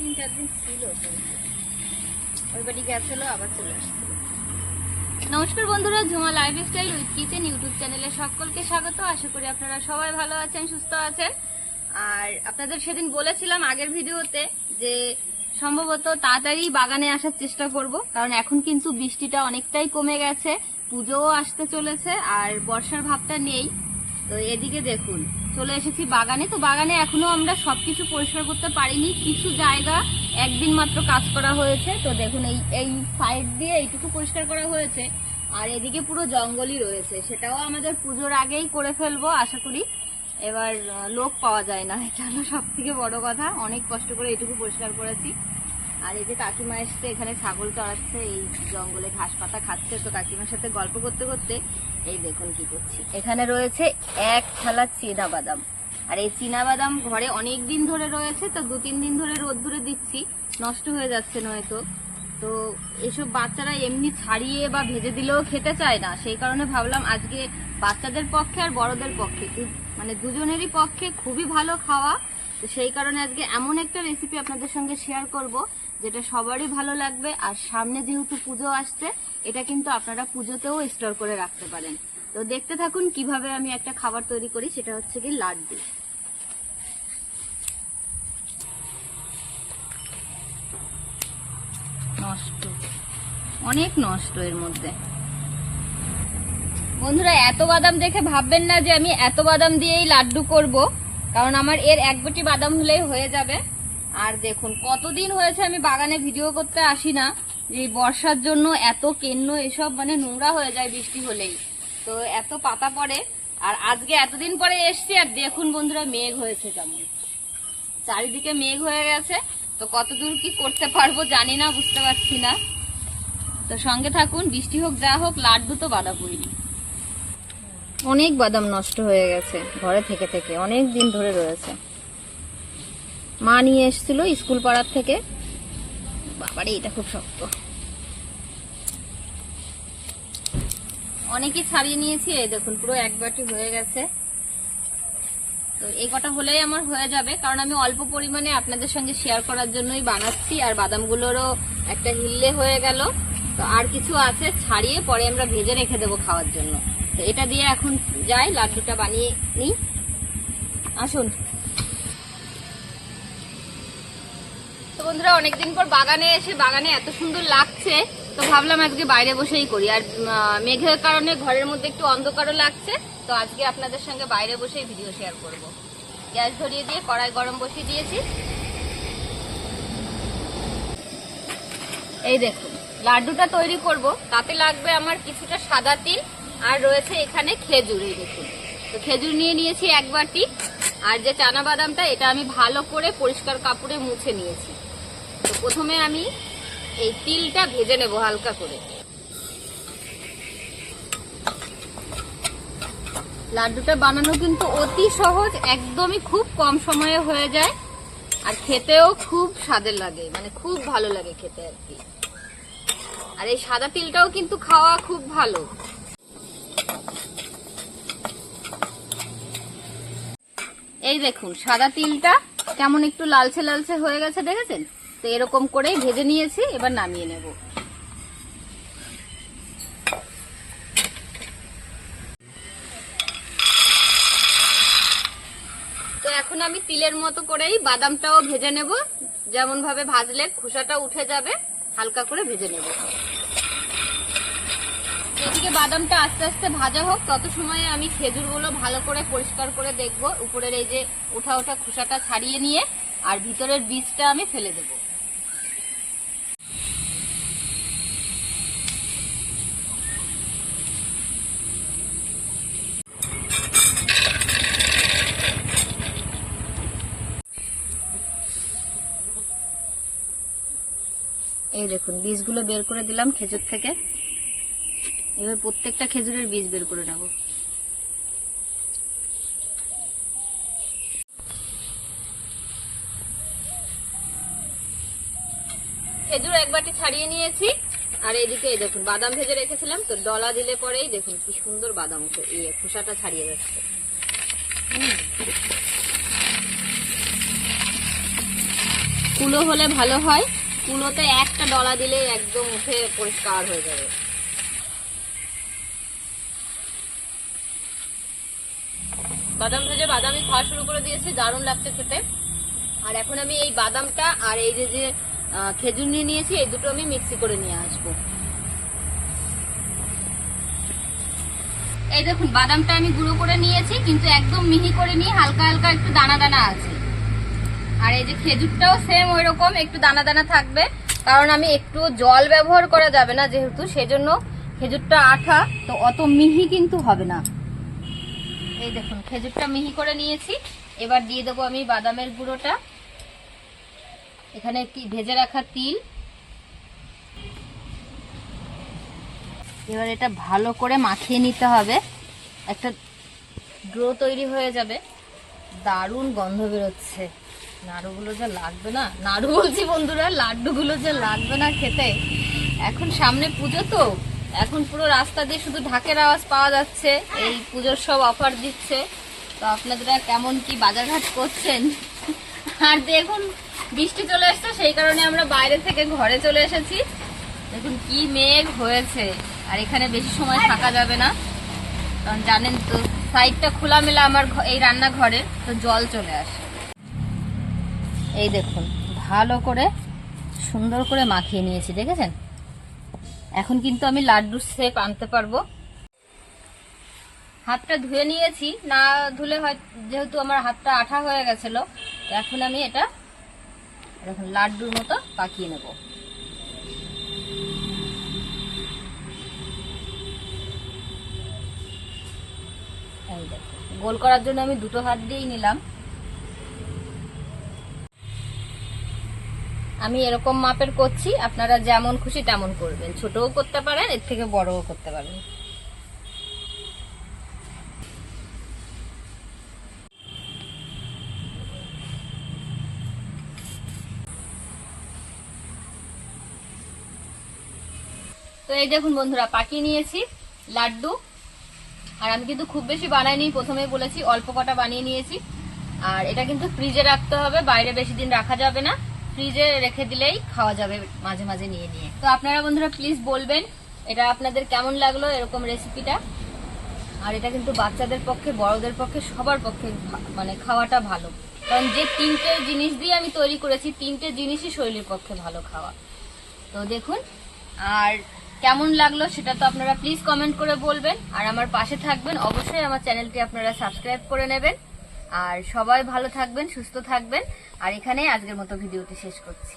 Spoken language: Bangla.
তিন চার দিন ছিল ওই বাড়ি গেছিল, আবার চলে নমস্কার বন্ধুরা, Jhuma lifestyle with kitchen YouTube চ্যানেলে সকলকে স্বাগত। আশা করি আপনারা সবাই ভালো আছেন, সুস্থ আছেন। আর আপনাদের সেদিন বলেছিলাম আগের ভিডিওতে যে সম্ভবত তাড়াতাড়ি বাগানে আসার চেষ্টা করব, কারণ এখন কিন্তু বৃষ্টিটা অনেকটাই কমে গেছে, পুজোও আসতে চলেছে, আর বর্ষার ভাবটা নেই। তো এদিকে দেখুন, চলে এসেছি বাগানে। তো বাগানে এখনও আমরা সবকিছু পরিষ্কার করতে পারিনি। কিছু জায়গা একদিন মাত্র কাজ করা হয়েছে। তো দেখুন, এই এই সাইড দিয়ে এইটুকু পরিষ্কার করা হয়েছে। আর এদিকে পুরো জঙ্গলই রয়েছে। সেটাও আমাদের পুজোর আগেই করে ফেলব, আশা করি। এবার লোক পাওয়া যায় না। এটা সব থেকে বড় কথা। অনেক কষ্ট করে এইটুকু পরিষ্কার করেছি। আর এই যে কাকিমা এসছে, এখানে ছাগল চড়াচ্ছে, এই জঙ্গলে ঘাস পাতা খাচ্ছে। তো কাকিমার সাথে গল্প করতে করতে এই দেখুন কি করছি। এখানে রয়েছে এক থালা চীনা বাদাম আর এই চীনা বাদাম ঘরে অনেক দিন ধরে রয়েছে, তো দু তিন দিন ধরে রোদ ধরে দিচ্ছি। নষ্ট হয়ে যাচ্ছে নয়তো। তো এসব বাচ্চারা এমনি ছাড়িয়ে বা ভেজে দিলেও খেতে চায় না। সেই কারণে ভাবলাম আজকে বাচ্চাদের পক্ষে আর বড়দের পক্ষে মানে দুজনেরই পক্ষে খুবই ভালো খাওয়া। তো সেই কারণে আজকে এমন একটা রেসিপি আপনাদের সঙ্গে শেয়ার করব যেটা সবারই ভালো লাগবে, আর সামনে যেহেতু পুজো আসছে, এটা কিন্তু আপনারা পুজোতেও স্টোর করে রাখতে পারেন। তো দেখতে থাকুন কীভাবে আমি একটা খাবার তৈরি করি, সেটা হচ্ছে কি লাড্ডু। নষ্ট। অনেক নষ্ট এর মধ্যে। বন্ধুরা, এত বাদাম দেখে ভাববেন না যে আমি এত বাদাম দিয়েই লাড্ডু করব, কারণ আমার এর এক গুটি বাদাম হলেই হয়ে যাবে। আর দেখুন, কতদিন হয়েছে আমি বাগানে ভিডিও করতে আসি না। এই বর্ষার জন্য এত কেন্ন, এসব মানে নোংরা হয়ে যায় বৃষ্টি হলেই। তো এত পাতা পড়ে, আর আজকে এতদিন পরে এসছি, আর দেখুন বন্ধুরা, মেঘ হয়েছে কেমন। চারিদিকে মেঘ হয়ে গেছে, তো কতদূর কি করতে পারব জানি না, বুঝতে পারছি না। তো সঙ্গে থাকুন, বৃষ্টি হোক, যা হোক, লাড্ডু তো বাঁধাপুরি অনেক বাদাম নষ্ট হয়ে গেছে, ঘরে থেকে থেকে, অনেক দিন ধরে রয়েছে। মা নিয়ে এসেছিল স্কুল পাড়ার থেকে। বাবারে, এটা খুব শক্ত। অনেকই ছাড়িয়ে নিয়েছি, এই দেখুন, পুরো এক বাটি হয়ে গেছে। তো এই কটা হলেই আমার হয়ে যাবে, কারণ আমি অল্প পরিমাণে আপনাদের সঙ্গে শেয়ার করার জন্যই বানাচ্ছি, আর বাদামগুলোরও একটা হিল্লে হয়ে গেল। তো আর কিছু আছে, ছাড়িয়ে পরে আমরা ভেজে রেখে দেবো খাওয়ার জন্য। তো এটা দিয়ে এখন যাই, লাড্ডুটা বানিয়ে নিই। আসুন। তো বন্ধুরা, অনেকদিন পর বাগানে এসে বাগানে এত সুন্দর লাগছে, তো ভাবলাম আজকে বাইরে বসেই করি। আর মেঘের কারণে ঘরের মধ্যে একটু অন্ধকারও লাগছে, তো আজকে আপনাদের সঙ্গে বাইরে বসেই ভিডিও শেয়ার করব। গ্যাস ধরিয়ে দিয়ে কড়াই গরম বসিয়ে দিয়েছি। এই দেখুন লাড্ডুটা তৈরি করব। তাতে লাগবে আমার কিছুটা সাদা তিল, আর রয়েছে এখানে খেজুর, এই দেখুন। তো খেজুর নিয়ে নিয়েছি এক বাটি, আর যে চানা বাদামটা এটা আমি ভালো করে পরিষ্কার কাপড়ে মুছে নিয়েছি। তো প্রথমে আমি এই তিলটা ভেজে নেব হালকা করে। লাড্ডুটা বানানো কিন্তু অতি সহজ, একদমই খুব কম সময়ে হয়ে যায় আর খেতেও খুব স্বাদের লাগে মানে খুব ভালো লাগে খেতে আর কি। আর এই সাদা তিলটাও কিন্তু খাওয়া খুব ভালো। এই দেখুন, সাদা তিলটা কেমন একটু লালচে লালচে হয়ে গেছে, দেখেছেন? তো এরকম করেই ভেজে নিয়েছি, এবার নামিয়ে নেব। তো এখন আমি তিলের মতো করেই বাদামটাও ভেজে নেব। যেমন ভাবে ভাজলে খোসাটা উঠে যাবে, হালকা করে ভেজে নেব। এদিকে বাদামটা আস্তে আস্তে ভাজা হোক, তত সময়ে আমি খেজুরগুলো ভালো করে পরিষ্কার করে দেখব, উপরের এই যে ওঠা ওঠা খোসাটা ছাড়িয়ে নিয়ে, আর ভিতরের বীজটা আমি ফেলে দেব। এই দেখুন, বীজগুলো বের করে দিলাম খেজুর থেকে। এবার প্রত্যেকটা খেজুরের বীজ বের করে নেব। খেজুর এক বাটি ছাড়িয়ে নিয়েছি। আর এদিকে এই দেখুন, বাদাম ভেজে রেখেছিলাম, তো ডলা দিলে পরেই দেখুন কি সুন্দর বাদাম এই খোসাটা ছাড়িয়ে যাচ্ছে। কুলো হলে ভালো হয়। কুলোতে একটা ডলা দিলে একদম উঠে পরিষ্কার হয়ে যাবে। বাদাম ভেজে বাদামি খাওয়া শুরু করে দিয়েছি, দারুণ লাগছে খেতে। আর এখন আমি এই বাদামটা আর এই যে যে খেজুর নিয়ে নিয়েছি, এই দুটো আমি মিক্সি করে নিয়ে আসব। এই দেখুন, বাদামটা আমি গুঁড়ো করে নিয়েছি, কিন্তু একদম মিহি করে নিয়ে হালকা হালকা একটু দানা দানা আছে। আর এই যে খেজুরটাও সেম ওই রকম একটু দানা দানা থাকবে। কারণ আমি একটু জল ব্যবহার করা যাবে না যেহেতু, সেজন্য খেজুরটা আঠা, তো অত মিহি কিন্তু হবে না। এই দেখুন, খেজুরটা মিহি করে নিয়েছি। এবার দিয়ে দেবো আমি বাদামের গুঁড়োটা। এখানে ভেজে রাখা তিল। এবার এটা ভালো করে মাখিয়ে নিতে হবে। একটা ড্রো তৈরি হয়ে যাবে। দারুণ গন্ধ বেরোচ্ছে। নাড়ুগুলো যে লাগবে না? নাড়ু বলছি বন্ধুরা, লাড্ডুগুলো যে লাগবে না খেতে। এখন সামনে পুজো তো, এখন পুরো রাস্তা দিয়ে শুধু ঢাকের আওয়াজ পাওয়া যাচ্ছে। এই পুজোর সব অফার দিচ্ছে। তো আপনারা কেমন কি বাজারঘাট করছেন? আর দেখুন, বৃষ্টি চলে এসছে, সেই কারণে আমরা বাইরে থেকে ঘরে চলে এসেছি। দেখুন কি মেঘ হয়েছে। আর এখানে বেশি সময় থাকা যাবে না। কারণ জানেন তো সাইডটা খোলামেলা আমার এই রান্নাঘরে, তো জল চলে আসে। এই দেখুন, ভালো করে, সুন্দর করে মাখিয়ে নিয়েছি, দেখেছেন? এখন কিন্তু আমি লাড্ডুর শেপ আনতে পারব। হাতটা ধুয়ে নিয়েছি, না ধুলে হয় যেহেতু আমার হাতটা আঠা হয়ে গেছিল এখন আমি এটা এরকম লাড্ডুর মতো পাকিয়ে নেব। গোল করার জন্য আমি দুটো হাত দিয়েই নিলাম। আমি এরকম মাপের করছি, আপনারা যেমন খুশি তেমন করবেন। ছোটও করতে পারেন, এর থেকে বড়ও করতে পারেন। তো এই দেখুন বন্ধুরা পাকিয়ে নিয়েছি, লাড্ডু। আর আমি কিন্তু খুব বেশি বানাইনি, প্রথমেই বলেছি, অল্প কটা বানিয়ে নিয়েছি। আর এটা কিন্তু ফ্রিজে রাখতে হবে, বাইরে বেশি দিন রাখা যাবে না। ফ্রিজে রেখে দিলেই খাওয়া যাবে মাঝে মাঝে নিয়ে নিয়ে। তো আপনারা বন্ধুরা প্লিজ বলবেন, এটা আপনাদের কেমন লাগল এরকম রেসিপিটা আর এটা কিন্তু বাচ্চাদের পক্ষে, বড়দের পক্ষে, সবার পক্ষে মানে খাওয়াটা ভালো। কারণ যে তিনটে জিনিস দিয়ে আমি তৈরি করেছি, তিনটে জিনিসই শরীরের পক্ষে ভালো খাওয়া। তো দেখুন, আর কেমন লাগল সেটা তো আপনারা প্লিজ কমেন্ট করে বলবেন। আর আমার পাশে থাকবেন, অবশ্যই আমার চ্যানেলটি আপনারা সাবস্ক্রাইব করে নেবেন। আর সবাই ভালো থাকবেন সুস্থ থাকবেন। আর এখানেই আজকের মতো ভিডিওটি শেষ করছি।